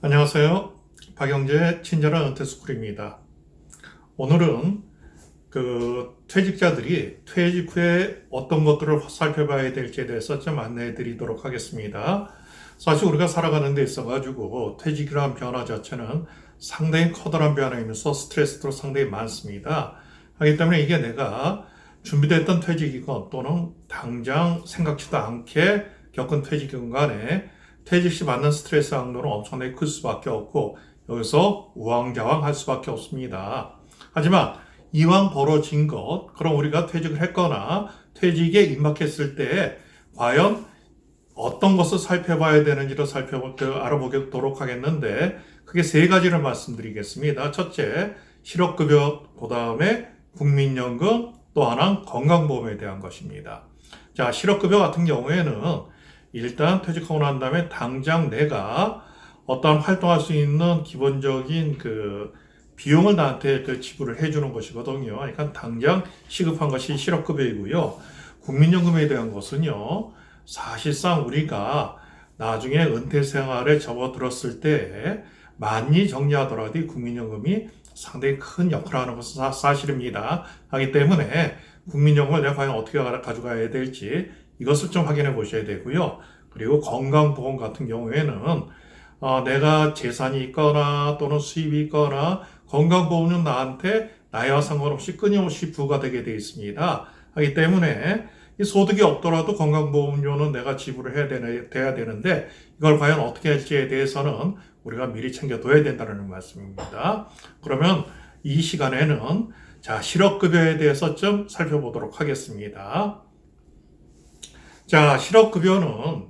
안녕하세요. 박영재 친절한 은퇴스쿨입니다. 오늘은 그 퇴직자들이 퇴직 후에 어떤 것들을 살펴봐야 될지에 대해서 좀 안내해 드리도록 하겠습니다. 사실 우리가 살아가는 데 있어 가지고 퇴직이라는 변화 자체는 상당히 커다란 변화이면서 스트레스도 상당히 많습니다. 하기 때문에 이게 내가 준비됐던 퇴직이건 또는 당장 생각지도 않게 겪은 퇴직이건 간에 퇴직 시 받는 스트레스 강도는 엄청나게 클 수밖에 없고 여기서 우왕좌왕 할 수밖에 없습니다. 하지만 이왕 벌어진 것, 그럼 우리가 퇴직을 했거나 퇴직에 임박했을 때 과연 어떤 것을 살펴봐야 되는지를 살펴볼 때 알아보도록 하겠는데 크게 세 가지를 말씀드리겠습니다. 첫째, 실업급여, 그 다음에 국민연금, 또 하나는 건강보험에 대한 것입니다. 자, 실업급여 같은 경우에는 일단 퇴직하고 난 다음에 당장 내가 어떠한 활동할 수 있는 기본적인 그 비용을 나한테 그 지불을 해주는 것이거든요. 그러니까 당장 시급한 것이 실업급여이고요. 국민연금에 대한 것은요. 사실상 우리가 나중에 은퇴 생활에 접어들었을 때 많이 정리하더라도 이 국민연금이 상당히 큰 역할을 하는 것은 사- 사실입니다. 하기 때문에 국민연금을 내가 과연 어떻게 가- 가져가야 될지 이것을 좀 확인해 보셔야 되고요. 그리고 건강보험 같은 경우에는 어, 내가 재산이 있거나 또는 수입이 있거나 건강보험은 나한테 나이와 상관없이 끊임없이 부과 되게 되어 있습니다. 하기 때문에 이 소득이 없더라도 건강보험료는 내가 지불을 해야 되는, 돼야 되는데 이걸 과연 어떻게 할지에 대해서는 우리가 미리 챙겨둬야 된다는 말씀입니다. 그러면 이 시간에는 자, 실업급여에 대해서 좀 살펴보도록 하겠습니다. 자, 실업급여는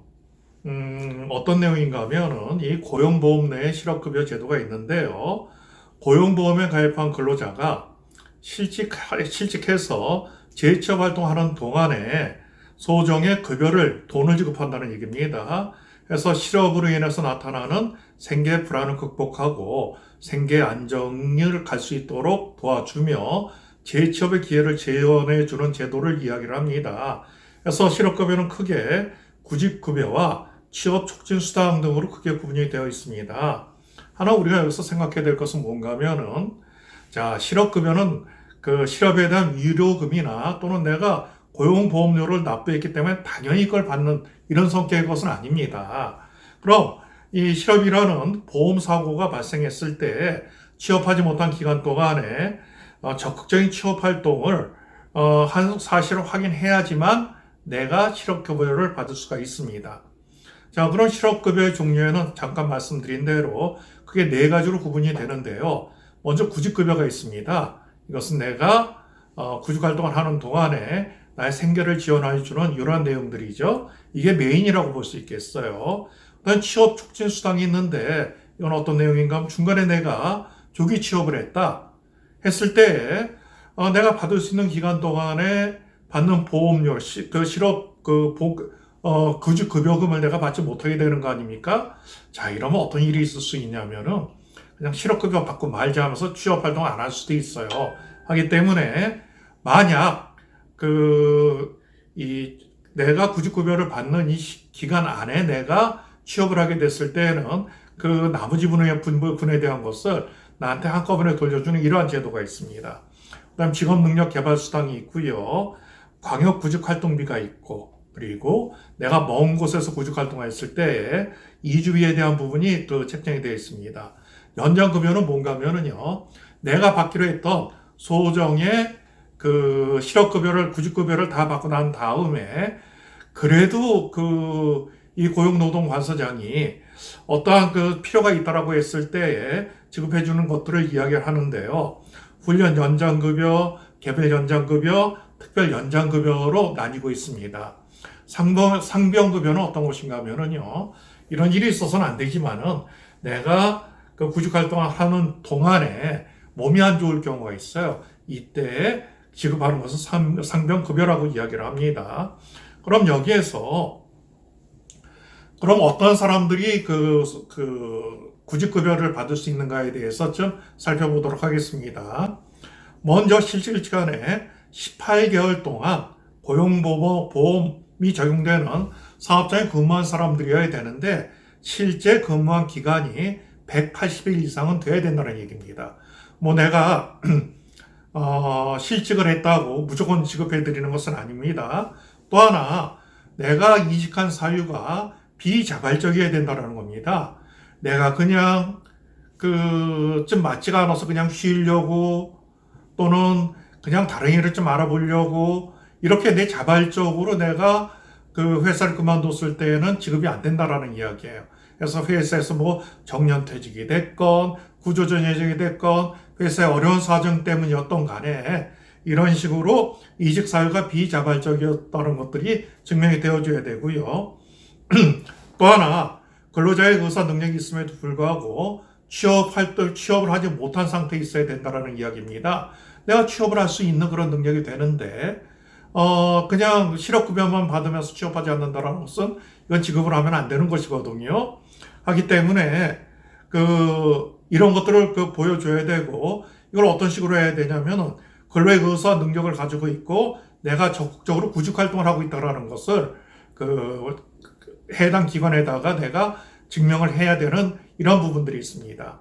음, 어떤 내용인가 하면은 이 고용보험 내에 실업급여 제도가 있는데요. 고용보험에 가입한 근로자가 실직, 실직해서 재취업 활동하는 동안에 소정의 급여를 돈을 지급한다는 얘기입니다. 그래서 실업으로 인해서 나타나는 생계 불안을 극복하고 생계 안정을 갈 수 있도록 도와주며 재취업의 기회를 제언해 주는 제도를 이야기를 합니다. 그래서 실업급여는 크게 구직급여와 취업 촉진 수당 등으로 크게 구분이 되어 있습니다. 하나 우리가 여기서 생각해야 될 것은 뭔가 하면은 자, 실업급여는 그 실업에 대한 위로금이나 또는 내가 고용보험료를 납부했기 때문에 당연히 이걸 받는 이런 성격의 것은 아닙니다. 그럼 이 실업이라는 보험사고가 발생했을 때 취업하지 못한 기간 동안에 어, 적극적인 취업 활동을 어, 한 사실을 확인해야지만 내가 실업급여를 받을 수가 있습니다. 자, 그런 실업급여의 종류에는 잠깐 말씀드린 대로 크게 네 가지로 구분이 되는데요. 먼저 구직급여가 있습니다. 이것은 내가 어, 구직활동을 하는 동안에 나의 생계를 지원해 주는 이러한 내용들이죠. 이게 메인이라고 볼 수 있겠어요. 그다음 취업 촉진 수당이 있는데 이건 어떤 내용인가 하면 중간에 내가 조기 취업을 했다 했을 때 어, 내가 받을 수 있는 기간 동안에 받는 보험료, 시, 그 실업 그 보, 어, 구직 급여금을 내가 받지 못하게 되는 거 아닙니까? 자, 이러면 어떤 일이 있을 수 있냐면은 그냥 실업급여 받고 말자 하면서 취업 활동 안 할 수도 있어요. 하기 때문에 만약 그 이 내가 구직급여를 받는 이 시- 기간 안에 내가 취업을 하게 됐을 때는 그 나머지 분의 분에 대한 것을 나한테 한꺼번에 돌려주는 이러한 제도가 있습니다. 그다음 직업 능력 개발 수당이 있고요. 광역 구직 활동비가 있고 그리고 내가 먼 곳에서 구직 활동했을 때 이주비에 대한 부분이 또 책정이 되어 있습니다. 연장 급여는 뭔가 하면은요. 내가 받기로 했던 소정의 그 실업 급여를 구직 급여를 다 받고 난 다음에 그래도 그 이 고용노동 관서장이 어떠한 그 필요가 있다라고 했을 때에 지급해 주는 것들을 이야기를 하는데요. 훈련 연장 급여, 개별 연장 급여, 특별 연장 급여로 나뉘고 있습니다. 상병 상병 급여는 어떤 것인가 하면은요. 이런 일이 있어서는 안 되지만은 내가 그 구직 활동을 하는 동안에 몸이 안 좋을 경우가 있어요. 이때 지급하는 것은 상- 상병급여라고 이야기를 합니다. 그럼 여기에서 그럼 어떤 사람들이 그, 그 구직급여를 받을 수 있는가에 대해서 좀 살펴보도록 하겠습니다. 먼저 실질 기간에 18개월 동안 고용보험이 적용되는 사업장에 근무한 사람들이어야 되는데 실제 근무한 기간이 180일 이상은 돼야 된다는 얘기입니다. 뭐 내가 어, 실직을 했다고 무조건 지급해 드리는 것은 아닙니다. 또 하나 내가 이직한 사유가 비자발적이어야 된다는 겁니다. 내가 그냥 그 좀 맞지가 않아서 그냥 쉬려고 또는 그냥 다른 일을 좀 알아보려고 이렇게 내 자발적으로 내가 그 회사를 그만뒀을 때에는 지급이 안 된다라는 이야기예요. 그래서 회사에서 뭐 정년퇴직이 됐건 구조조정이 됐건 회사의 어려운 사정 때문이었던 간에 이런 식으로 이직 사유가 비자발적이었다는 것들이 증명이 되어줘야 되고요. 또 하나 근로자의 의사 능력이 있음에도 불구하고 취업 활동 취업을 하지 못한 상태에 있어야 된다라는 이야기입니다. 내가 취업을 할 수 있는 그런 능력이 되는데 어 그냥 실업급여만 받으면서 취업하지 않는다라는 것은 이건 지급을 하면 안 되는 것이거든요. 하기 때문에 그 이런 것들을 그 보여줘야 되고 이걸 어떤 식으로 해야 되냐면은 근로의 의사 능력을 가지고 있고 내가 적극적으로 구직 활동을 하고 있다라는 것을 그 해당 기관에다가 내가 증명을 해야 되는 이런 부분들이 있습니다.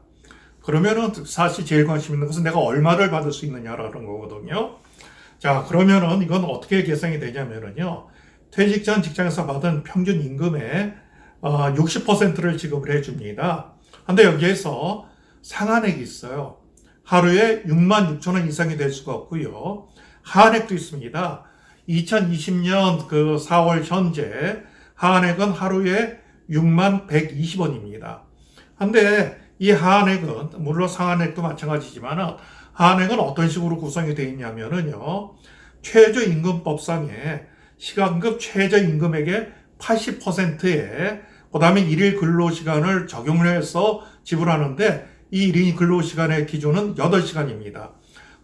그러면은 사실 제일 관심 있는 것은 내가 얼마를 받을 수 있느냐라는 거거든요. 자, 그러면은 이건 어떻게 계산이 되냐면은요. 퇴직 전 직장에서 받은 평균 임금의 어, 60%를 지급을 해줍니다. 근데 여기에서 상한액이 있어요. 하루에 6만 6천 원 이상이 될 수가 없고요. 하한액도 있습니다. 2020년 그 4월 현재 하한액은 하루에 6만 120원입니다. 근데 이 하한액은 물론 상한액도 마찬가지지만 하한액은 어떤 식으로 구성이 되어 있냐면은요. 최저임금법상에 시간급 최저임금액의 80%에 그다음에 일일 근로시간을 적용을 해서 지불하는데 이 일인 근로시간의 기준은 8시간입니다.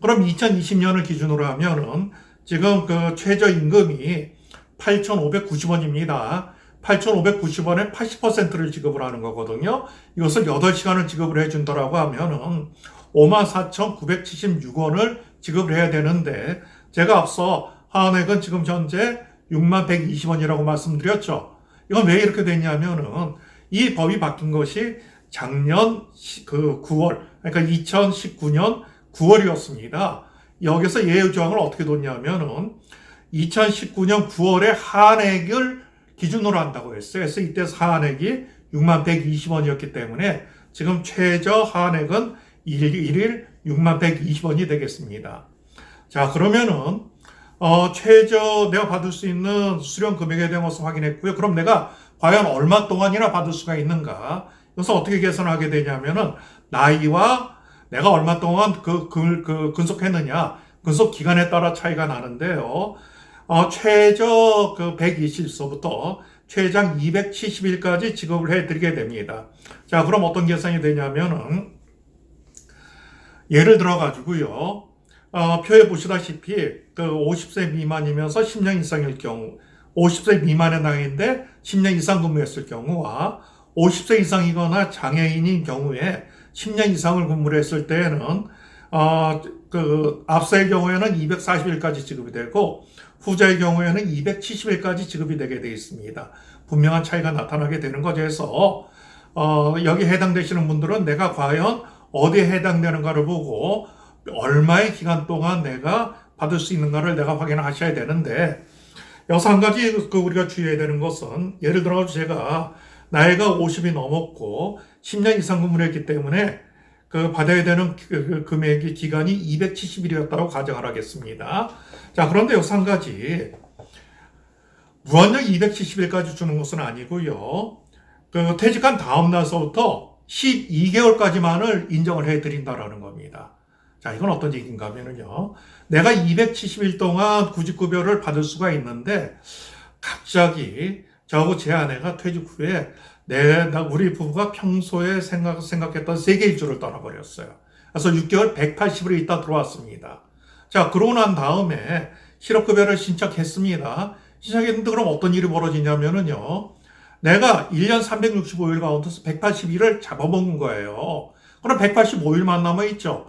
그럼 2020년을 기준으로 하면은 지금 그 최저임금이 8,590원입니다. 8,590원에 80%를 지급을 하는 거거든요. 이것을 8시간을 지급을 해준다라고 하면은 54,976원을 지급을 해야 되는데 제가 앞서 하한액은 지금 현재 6만 120원이라고 말씀드렸죠. 이건 왜 이렇게 됐냐면은 이 법이 바뀐 것이 작년 그 9월, 그러니까 2019년 9월이었습니다. 여기서 예외 조항을 어떻게 뒀냐면은 2019년 9월에 한액을 기준으로 한다고 했어요. 그래서 이때 한액이 6만 120원이었기 때문에 지금 최저 한액은 1일, 1일 6만 120원이 되겠습니다. 자, 그러면은 어, 최저 내가 받을 수 있는 수령 금액에 대한 것을 확인했고요. 그럼 내가 과연 얼마 동안이나 받을 수가 있는가? 그래서 어떻게 계산하게 되냐면은 나이와 내가 얼마 동안 그, 그, 그 근속했느냐, 근속 기간에 따라 차이가 나는데요. 어, 최저 그 120서부터 최장 270일까지 지급을 해드리게 됩니다. 자, 그럼 어떤 계산이 되냐면은 예를 들어 가지고요. 어, 표에 보시다시피 그 50세 미만이면서 10년 이상일 경우 50세 미만의 나이인데 10년 이상 근무했을 경우와 50세 이상이거나 장애인인 경우에 10년 이상을 근무를 했을 때에는 어, 그 앞서의 경우에는 240일까지 지급이 되고 후자의 경우에는 270일까지 지급이 되게 되어 있습니다. 분명한 차이가 나타나게 되는 거죠. 그래서 어, 여기 해당되시는 분들은 내가 과연 어디에 해당되는가를 보고 얼마의 기간 동안 내가 받을 수 있는가를 내가 확인을 하셔야 되는데 여기서 한 가지 그 우리가 주의해야 되는 것은 예를 들어 제가 나이가 50이 넘었고 10년 이상 근무를 했기 때문에 그 받아야 되는 그, 그 금액의 기간이 270일이었다고 가정을 하겠습니다. 자, 그런데 여기서 한 가지 무한정 270일까지 주는 것은 아니고요. 그 퇴직한 다음 날서부터 12개월까지만을 인정을 해드린다라는 겁니다. 자, 이건 어떤 얘기인가 하면은요. 내가 270일 동안 구직급여를 받을 수가 있는데 갑자기 저하고 제 아내가 퇴직 후에 내, 나, 우리 부부가 평소에 생각, 생각했던 세계 일주를 떠나버렸어요. 그래서 6개월 180일이 있다 들어왔습니다. 자, 그러고 난 다음에 실업급여를 신청했습니다. 신청했는데 그럼 어떤 일이 벌어지냐면은요. 내가 1년 365일 가운데서 180일을 잡아먹은 거예요. 그럼 185일만 남아있죠.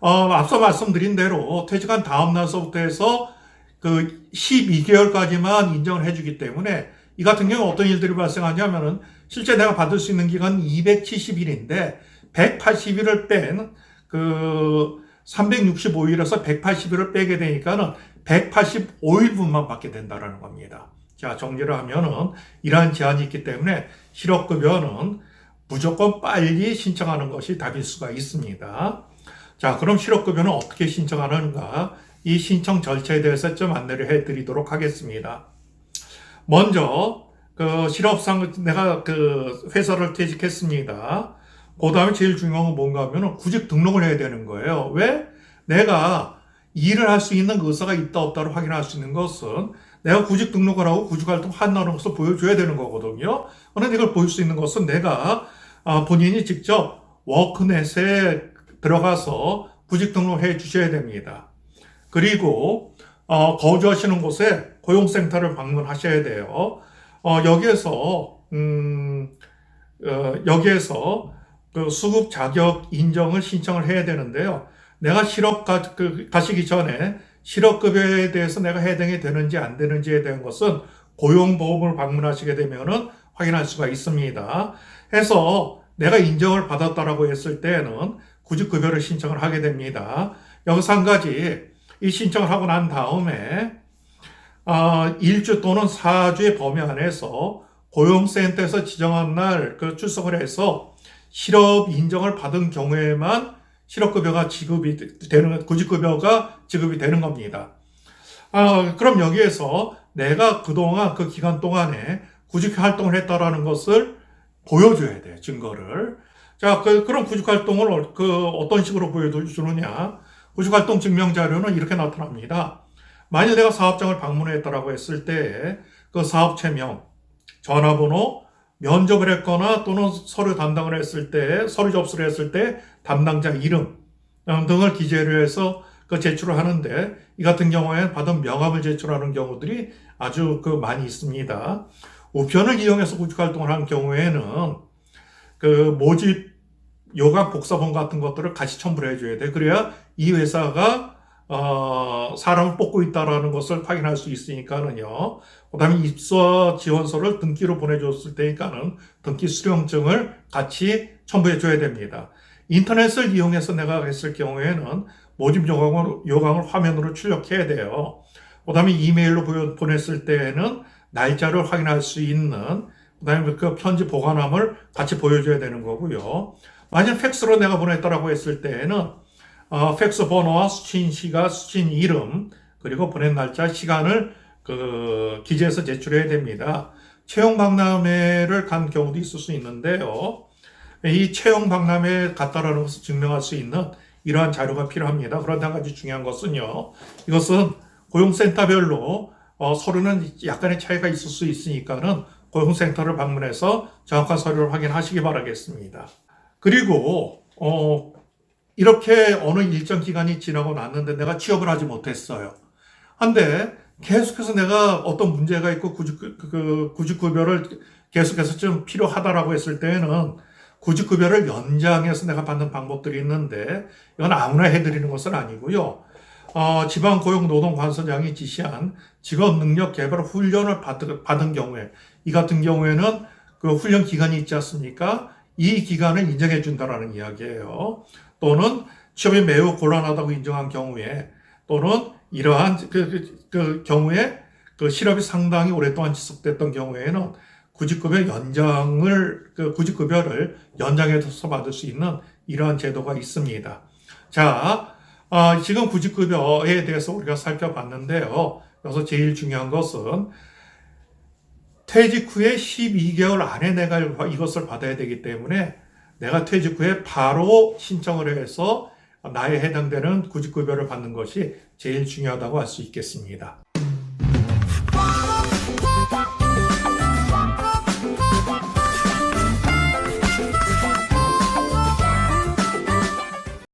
어, 앞서 말씀드린 대로 퇴직한 다음 날서부터 해서 그 12개월까지만 인정을 해주기 때문에 이 같은 경우 어떤 일들이 발생하냐면은 실제 내가 받을 수 있는 기간은 270일인데 180일을 뺀 그 365일에서 180일을 빼게 되니까는 185일분만 받게 된다라는 겁니다. 자, 정리를 하면은 이러한 제한이 있기 때문에 실업급여는 무조건 빨리 신청하는 것이 답일 수가 있습니다. 자, 그럼 실업급여는 어떻게 신청하는가? 이 신청 절차에 대해서 좀 안내를 해 드리도록 하겠습니다. 먼저, 그 실업상 내가 그 회사를 퇴직했습니다. 그 다음에 제일 중요한 건 뭔가 하면은 구직 등록을 해야 되는 거예요. 왜? 내가 일을 할 수 있는 의사가 있다 없다를 확인할 수 있는 것은 내가 구직 등록을 하고 구직 활동 한다는 것을 보여줘야 되는 거거든요. 그런데 이걸 보일 수 있는 것은 내가 아, 본인이 직접 워크넷에 들어가서 구직 등록을 해 주셔야 됩니다. 그리고 어, 거주하시는 곳에 고용센터를 방문하셔야 돼요. 어, 여기에서 음, 어, 여기에서 그 수급 자격 인정을 신청을 해야 되는데요. 내가 실업 가, 그, 가시기 전에 실업급여에 대해서 내가 해당이 되는지 안 되는지에 대한 것은 고용보험을 방문하시게 되면은 확인할 수가 있습니다. 해서 내가 인정을 받았다라고 했을 때는 구직급여를 신청을 하게 됩니다. 여기서 한 가지 이 신청을 하고 난 다음에 어, 1주 또는 4주의 범위 안에서 고용센터에서 지정한 날 그 출석을 해서 실업 인정을 받은 경우에만 실업급여가 지급이 되는, 구직급여가 지급이 되는 겁니다. 아, 그럼 여기에서 내가 그동안 그 기간 동안에 구직 활동을 했다라는 것을 보여줘야 돼, 증거를. 자, 그, 그럼 구직 활동을 그 어떤 식으로 보여주느냐. 구직 활동 증명 자료는 이렇게 나타납니다. 만일 내가 사업장을 방문했다라고 했을 때 그 사업체명, 전화번호, 면접을 했거나 또는 서류 담당을 했을 때, 서류 접수를 했을 때 담당자 이름 음, 등을 기재를 해서 그 제출을 하는데 이 같은 경우에 받은 명함을 제출하는 경우들이 아주 그 많이 있습니다. 우편을 이용해서 구직 활동을 한 경우에는 그 모집 요강 복사본 같은 것들을 같이 첨부를 해줘야 돼. 그래야 이 회사가 어, 사람을 뽑고 있다라는 것을 확인할 수 있으니까는요. 그 다음에 입사 지원서를 등기로 보내줬을 때니까는 등기 수령증을 같이 첨부해 줘야 됩니다. 인터넷을 이용해서 내가 했을 경우에는 모집 요강을, 요강을 화면으로 출력해야 돼요. 그 다음에 이메일로 보냈을 때에는 날짜를 확인할 수 있는 그 다음에 그 편지 보관함을 같이 보여줘야 되는 거고요. 만약 팩스로 내가 보냈다라고 했을 때에는 어, 팩스 번호와 수친 시가 수친 이름 그리고 보낸 날짜 시간을 그 기재해서 제출해야 됩니다. 채용 박람회를 간 경우도 있을 수 있는데요. 이 채용 박람회에 갔다라는 것을 증명할 수 있는 이러한 자료가 필요합니다. 그런데 한 가지 중요한 것은요. 이것은 고용센터별로 어, 서류는 약간의 차이가 있을 수 있으니까는 고용센터를 방문해서 정확한 서류를 확인하시기 바라겠습니다. 그리고 어, 이렇게 어느 일정 기간이 지나고 났는데 내가 취업을 하지 못했어요. 한데 계속해서 내가 어떤 문제가 있고 구직, 그, 그 구직급여를 계속해서 좀 필요하다라고 했을 때에는 구직급여를 연장해서 내가 받는 방법들이 있는데 이건 아무나 해드리는 것은 아니고요. 어, 지방고용노동관서장이 지시한 직업능력개발 훈련을 받은, 받은 경우에 이 같은 경우에는 그 훈련 기간이 있지 않습니까? 이 기간을 인정해 준다라는 이야기예요. 또는 취업이 매우 곤란하다고 인정한 경우에 또는 이러한 그, 그, 그 경우에 그 실업이 상당히 오랫동안 지속됐던 경우에는 구직급여 연장을 그 구직급여를 연장해서 받을 수 있는 이러한 제도가 있습니다. 자, 아, 지금 구직급여에 대해서 우리가 살펴봤는데요. 여기서 제일 중요한 것은 퇴직 후에 12개월 안에 내가 이것을 받아야 되기 때문에 내가 퇴직 후에 바로 신청을 해서 나에 해당되는 구직급여를 받는 것이 제일 중요하다고 할 수 있겠습니다.